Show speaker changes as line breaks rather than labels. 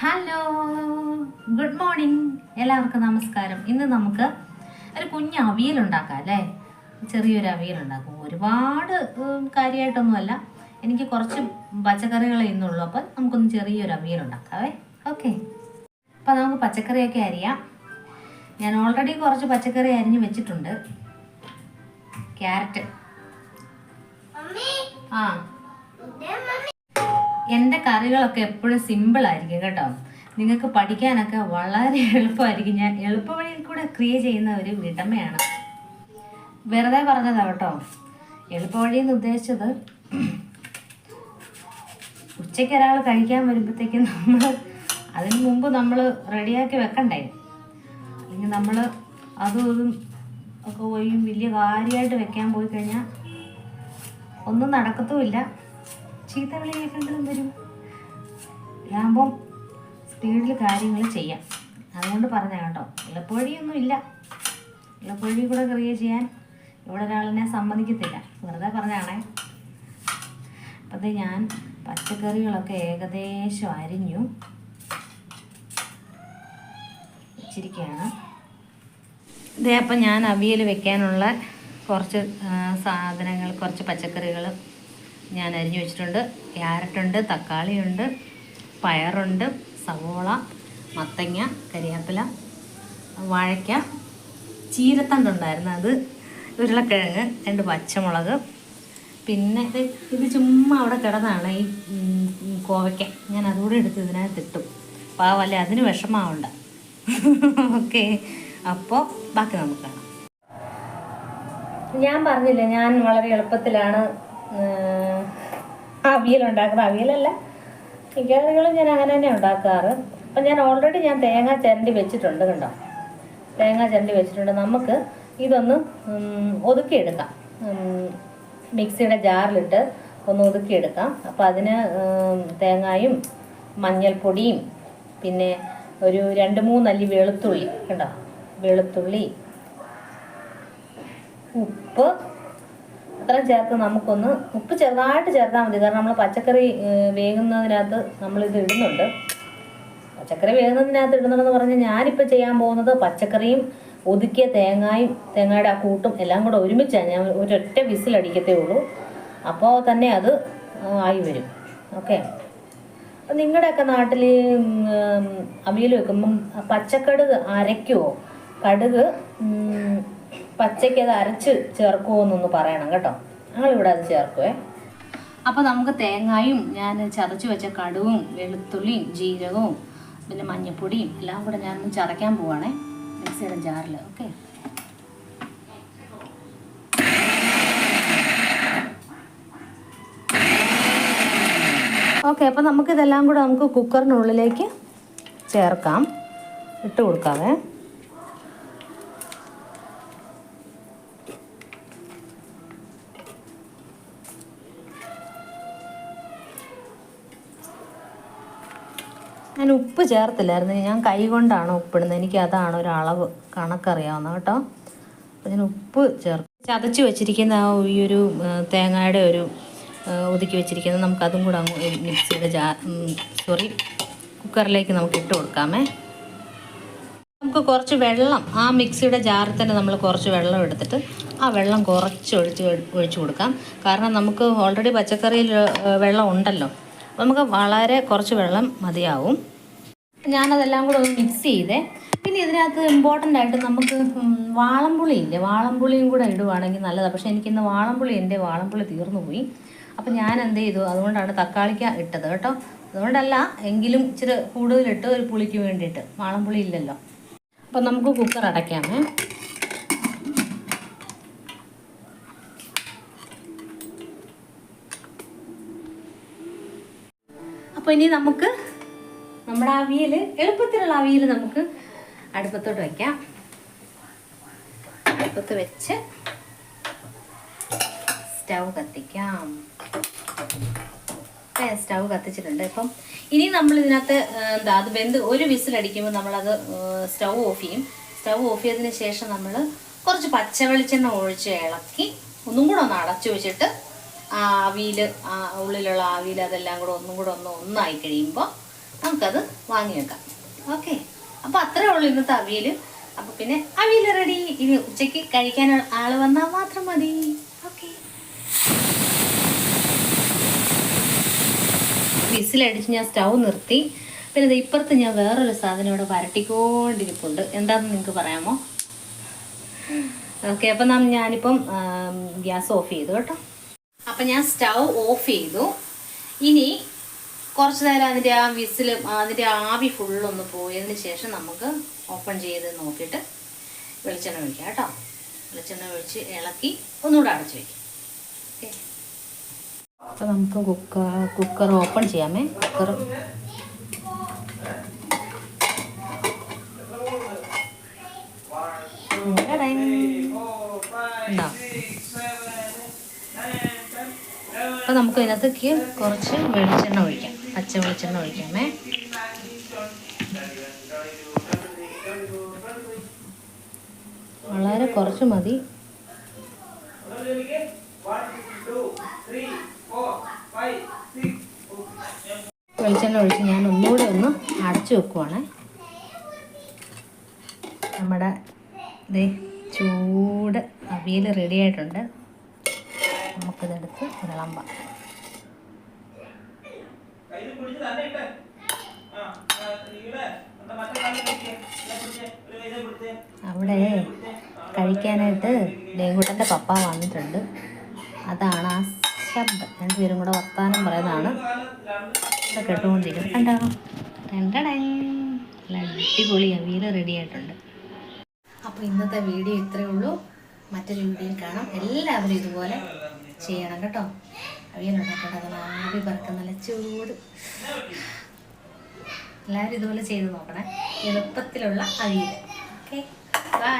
Hello good morning എല്ലാവർക്കും നമസ്കാരം. ഇന്ന് നമുക്ക് ഒരു കുഞ്ഞ് അവിയൽ ഉണ്ടാക്കാം അല്ലേ? ചെറിയൊരു അവിയൽ ഉണ്ടാക്കും. ഒരുപാട് കാര്യമായിട്ടൊന്നുമല്ല എനിക്ക് കുറച്ച് പച്ചക്കറികൾ ഇന്നുള്ളൂ. അപ്പം നമുക്കൊന്ന് ചെറിയൊരു അവിയൽ ഉണ്ടാക്കാവേ. ഓക്കെ അപ്പം നമുക്ക് പച്ചക്കറിയൊക്കെ അരിയാം. ഞാൻ ഓൾറെഡി കുറച്ച് പച്ചക്കറി അരിഞ്ഞ് വെച്ചിട്ടുണ്ട്. ക്യാരറ്റ് ആ. എന്റെ കറികളൊക്കെ എപ്പോഴും സിമ്പിൾ ആയിരിക്കും കേട്ടോ. നിങ്ങൾക്ക് പഠിക്കാനൊക്കെ വളരെ എളുപ്പമായിരിക്കും. ഞാൻ എളുപ്പവഴിയിൽ കൂടെ ക്രിയ ചെയ്യുന്ന ഒരു വീട്ടമ്മയാണ് വെറുതെ പറഞ്ഞതാ കേട്ടോ. എളുപ്പവഴി എന്ന് ഉദ്ദേശിച്ചത് ഉച്ചയ്ക്ക് ഒരാൾ കഴിക്കാൻ വരുമ്പോഴത്തേക്കും നമ്മൾ അതിന് മുമ്പ് നമ്മൾ റെഡിയാക്കി വെക്കണ്ടേ? അല്ലെങ്കിൽ നമ്മൾ അതും ഒക്കെ പോയി വലിയ കാര്യമായിട്ട് വെക്കാൻ പോയി കഴിഞ്ഞാൽ ഒന്നും നടക്കത്തുമില്ല. ചീത്ത വിളി കേൾക്കേണ്ടതും വരും. ഇതാകുമ്പം സ്പീഡിൽ കാര്യങ്ങൾ ചെയ്യാം. അതുകൊണ്ട് പറഞ്ഞ കേട്ടോ. എളുപ്പവഴിയൊന്നും ഇല്ല. എളുപ്പവഴി കൂടെ ക്രിയ ചെയ്യാൻ ഇവിടെ ഒരാളിനെ സമ്മതിക്കത്തില്ല. വെറുതെ പറഞ്ഞാണേ അപ്പം ഞാൻ പച്ചക്കറികളൊക്കെ ഏകദേശം അരിഞ്ഞു. വെച്ചിരിക്കുകയാണ് ഇതേ അപ്പം ഞാൻ അവിയൽ വെക്കാനുള്ള കുറച്ച് സാധനങ്ങൾ കുറച്ച് പച്ചക്കറികൾ ഞാൻ അരിഞ്ഞു വെച്ചിട്ടുണ്ട്. ക്യാരറ്റുണ്ട് തക്കാളിയുണ്ട് പയറുണ്ട് സവോള മത്തങ്ങ കരിയാപ്പില വാഴയ്ക്ക ചീരത്തണ്ടുണ്ടായിരുന്നു. അത് ഉരുളക്കിഴങ്ങ് രണ്ട് പച്ചമുളക്. പിന്നെ ഇത് ഇത് ചുമ്മാ അവിടെ കിടന്നാണ് ഈ കോവയ്ക്ക. ഞാൻ അതുകൂടെ എടുത്ത് ഇതിനകത്ത് ഇട്ടു. പാവല്ലേ അതിന് വിഷമാവണ്ട. ഓക്കെ. അപ്പോൾ ബാക്കി നമുക്ക് കാണാം. ഞാൻ പറഞ്ഞില്ല ഞാൻ വളരെ എളുപ്പത്തിലാണ് ഉണ്ടാക്കുന്നത് അവിയലല്ല. മിക്കവാറുകളും ഞാൻ അങ്ങനെ തന്നെ ഉണ്ടാക്കാറ്. അപ്പം ഞാൻ ഓൾറെഡി ഞാൻ തേങ്ങ ചിരണ്ടി വെച്ചിട്ടുണ്ട് കണ്ടോ? തേങ്ങ ചിരണ്ടി വെച്ചിട്ടുണ്ട്. നമുക്ക് ഇതൊന്ന് ഒതുക്കിയെടുക്കാം. മിക്സിയുടെ ജാറിലിട്ട് ഒന്ന് ഒതുക്കിയെടുക്കാം. അപ്പോൾ അതിന് തേങ്ങായും മഞ്ഞൾപ്പൊടിയും പിന്നെ ഒരു രണ്ട് മൂന്നല്ലി വെളുത്തുള്ളി കണ്ടോ? വെളുത്തുള്ളി ഉപ്പ് അത്രയും ചേർത്ത് നമുക്കൊന്ന് ഉപ്പ് ചെറുതായിട്ട് ചേർത്താൽ മതി. കാരണം നമ്മൾ പച്ചക്കറി വേകുന്നതിനകത്ത് നമ്മളിത് ഇടുന്നുണ്ട്. പച്ചക്കറി വേകുന്നതിനകത്ത് ഇടുന്നുണ്ടെന്ന് പറഞ്ഞാൽ ഞാനിപ്പോൾ ചെയ്യാൻ പോകുന്നത് പച്ചക്കറിയും ഒതുക്കിയ തേങ്ങായും തേങ്ങയുടെ ആ കൂട്ടും എല്ലാം കൂടെ ഒരുമിച്ചാണ് ഞാൻ ഒരൊറ്റ വിസിലടിക്കത്തേ ഉള്ളൂ. അപ്പോൾ തന്നെ അത് ആയി വരും. ഓക്കെ? അപ്പം നിങ്ങളുടെയൊക്കെ നാട്ടിൽ അവിയൽ വെക്കുമ്പം പച്ചക്കടുക് അരയ്ക്കുമോ കടുക് പച്ചയ്ക്ക് അത് അരച്ച് ചേർക്കുമോ എന്നൊന്ന് പറയണം കേട്ടോ. ഞങ്ങളിവിടെ അത് ചേർക്കുവേ. അപ്പോൾ നമുക്ക് തേങ്ങായും ഞാൻ ചതച്ച് വെച്ച കടുവും വെളുത്തുള്ളിയും ജീരകവും പിന്നെ മഞ്ഞപ്പൊടിയും എല്ലാം കൂടെ ഞാനൊന്ന് ചതയ്ക്കാൻ പോവാണേ. മിക്സിയുടെ ജാറിൽ ഓക്കെ? ഓക്കെ അപ്പോൾ നമുക്കിതെല്ലാം കൂടെ നമുക്ക് കുക്കറിനുള്ളിലേക്ക് ചേർക്കാം. ഇട്ട് കൊടുക്കാവേ. ഞാൻ ഉപ്പ് ചേർത്തില്ലായിരുന്നു. ഞാൻ കൈ കൊണ്ടാണ് ഉപ്പിടുന്നത് എനിക്ക് അതാണ് ഒരു അളവ്. കണക്കറിയാവുന്ന കേട്ടോ. അപ്പം ഞാൻ ഉപ്പ് ചേർത്ത് ചതച്ച് വെച്ചിരിക്കുന്ന ആ ഈ ഒരു തേങ്ങയുടെ ഒരു ഒതുക്കി വെച്ചിരിക്കുന്നത് നമുക്കതും കൂടെ അങ്ങ് മിക്സിയുടെ ജാ സോറി കുക്കറിലേക്ക് നമുക്ക് ഇട്ട് കൊടുക്കാമേ. നമുക്ക് കുറച്ച് വെള്ളം ആ മിക്സിയുടെ ജാറിൽ തന്നെ നമ്മൾ കുറച്ച് വെള്ളം എടുത്തിട്ട് ആ വെള്ളം കുറച്ച് ഒഴിച്ച് ഒഴിച്ചു കൊടുക്കാം. കാരണം നമുക്ക് ഓൾറെഡി പച്ചക്കറിയിൽ വെള്ളം ഉണ്ടല്ലോ. അപ്പോൾ നമുക്ക് വളരെ കുറച്ച് വെള്ളം മതിയാവും. ഞാനതെല്ലാം കൂടെ ഒന്ന് മിക്സ് ചെയ്തേ. പിന്നെ ഇതിനകത്ത് ഇമ്പോർട്ടന്റ് ആയിട്ട് നമുക്ക് വാളംപുളി ഇല്ലേ? വാളംപുളിയും കൂടെ ഇടുവാണെങ്കിൽ നല്ലതാണ് പക്ഷേ എനിക്കിന്ന് വാളംപുളി എന്റെ വാളംപുളി തീർന്നു പോയി. അപ്പം ഞാൻ എന്ത് ചെയ്തു? അതുകൊണ്ടാണ് തക്കാളിക്ക ഇട്ടത് കേട്ടോ. അതുകൊണ്ടല്ല എങ്കിലും ഇച്ചിരി കൂടുതലിട്ട് ഒരു പുളിക്ക് വേണ്ടിയിട്ട്. വാളംപുളി ഇല്ലല്ലോ. അപ്പം നമുക്ക് കുക്കർ അടയ്ക്കാമേ. അപ്പോൾ ഇനി നമുക്ക് നമ്മുടെ അവിയൽ എളുപ്പത്തിലുള്ള അവിയൽ നമുക്ക് അടുപ്പത്തോട്ട് വയ്ക്കാം അടുപ്പത്ത് വെച്ച് സ്റ്റൗ കത്തിക്കാം. സ്റ്റൗ കത്തിച്ചിട്ടുണ്ട്. ഇപ്പം ഇനി നമ്മൾ ഇതിനകത്ത് എന്താ അത് വെന്ത് ഒരു വിസിലടിക്കുമ്പോൾ നമ്മളത് സ്റ്റൗ ഓഫ് ചെയ്യും. സ്റ്റൗ ഓഫ് ചെയ്തതിന് ശേഷം നമ്മൾ കുറച്ച് പച്ചവെളിച്ചെണ്ണ ഒഴിച്ച് ഇളക്കി ഒന്നും കൂടെ ഒന്ന് അടച്ചു വെച്ചിട്ട് ആ ആവിയിൽ ആ ഉള്ളിലുള്ള ആവിയിൽ അതെല്ലാം കൂടെ ഒന്നും കൂടെ ഒന്ന് ഒന്നായി കഴിയുമ്പോൾ നമുക്കത് വാങ്ങി വെക്കാം ഓക്കെ. അപ്പോൾ അത്രേ ഉള്ളൂ ഇന്നത്തെ അവിയൽ അപ്പോൾ പിന്നെ അവിയൽ റെഡി ഇനി ഉച്ചയ്ക്ക് കഴിക്കാൻ ആൾ വന്നാൽ മാത്രം മതി. ഓക്കെ. വിസിലടിച്ച് ഞാൻ സ്റ്റൗ നിർത്തി. പിന്നെ ഇപ്പുറത്ത് ഞാൻ വേറൊരു സാധനം ഇവിടെ വരട്ടിക്കൊണ്ടിരിപ്പുണ്ട്. എന്താണെന്ന് നിങ്ങൾക്ക് പറയാമോ? ഓക്കെ അപ്പം നാം ഞാനിപ്പം ഗ്യാസ് ഓഫ് ചെയ്തു കേട്ടോ. അപ്പം ഞാൻ സ്റ്റൗ ഓഫ് ചെയ്തു. ഇനി കുറച്ച് നേരം അതിന്റെ ആ വിസിൽ അതിന്റെ ആവി ഫുള്ളൊന്ന് പോയതിന് ശേഷം നമുക്ക് ഓപ്പൺ ചെയ്ത് നോക്കിയിട്ട് വെളിച്ചെണ്ണ ഒഴിക്കാം കേട്ടോ. വെളിച്ചെണ്ണ ഒഴിച്ച് ഇളക്കി ഒന്നുകൂടെ അടച്ചു വയ്ക്കാം അപ്പോൾ നമുക്ക് കുക്കർ കുക്കർ ഓപ്പൺ ചെയ്യാമേ. കുക്കർ അപ്പോൾ നമുക്ക് ഇതിനകത്തേക്ക് കുറച്ച് വെളിച്ചെണ്ണ ഒഴിക്കാം. പച്ച വെളിച്ചെണ്ണ ഒഴിക്കാമേ. വളരെ കുറച്ച് മതി. വെളിച്ചെണ്ണ ഒഴിച്ച് ഞാൻ ഒന്നുകൂടെ ഒന്ന് അടച്ചു വെക്കുവാണ്. നമ്മുടെ ദേ ചൂട് അവിയൽ റെഡി ആയിട്ടുണ്ട്. നമുക്കിതെടുത്ത് വിളമ്പാം അവിടെ കഴിക്കാനായിട്ട് ലേങ്കുട്ടന്റെ പപ്പ വന്നിട്ടുണ്ട്. അതാണ് ആ ശബ്ദം. രണ്ടുപേരും കൂടെ വർത്താനം പറയുന്നതാണ്. ഇവിടെ കേട്ടുകൊണ്ടിരിക്കുന്നത് കണ്ടോ? രണ്ടടേ നല്ല അടിപൊളി അവിയൽ റെഡി ആയിട്ടുണ്ട്. അപ്പോൾ ഇന്നത്തെ വീഡിയോ ഇത്രയേ ഉള്ളൂ. മറ്റൊരു വീഡിയോയിൽ കാണാം. എല്ലാവരും ഇതുപോലെ ചെയ്യണം കേട്ടോ. അവിയലുണ്ടാക്കേണ്ടത് അത് ആവി പറക്കം. നല്ല ചൂട്. എല്ലാവരും ഇതുപോലെ ചെയ്ത് നോക്കണേ. എളുപ്പത്തിലുള്ള അവിയൽ. ഓക്കെ. ബൈ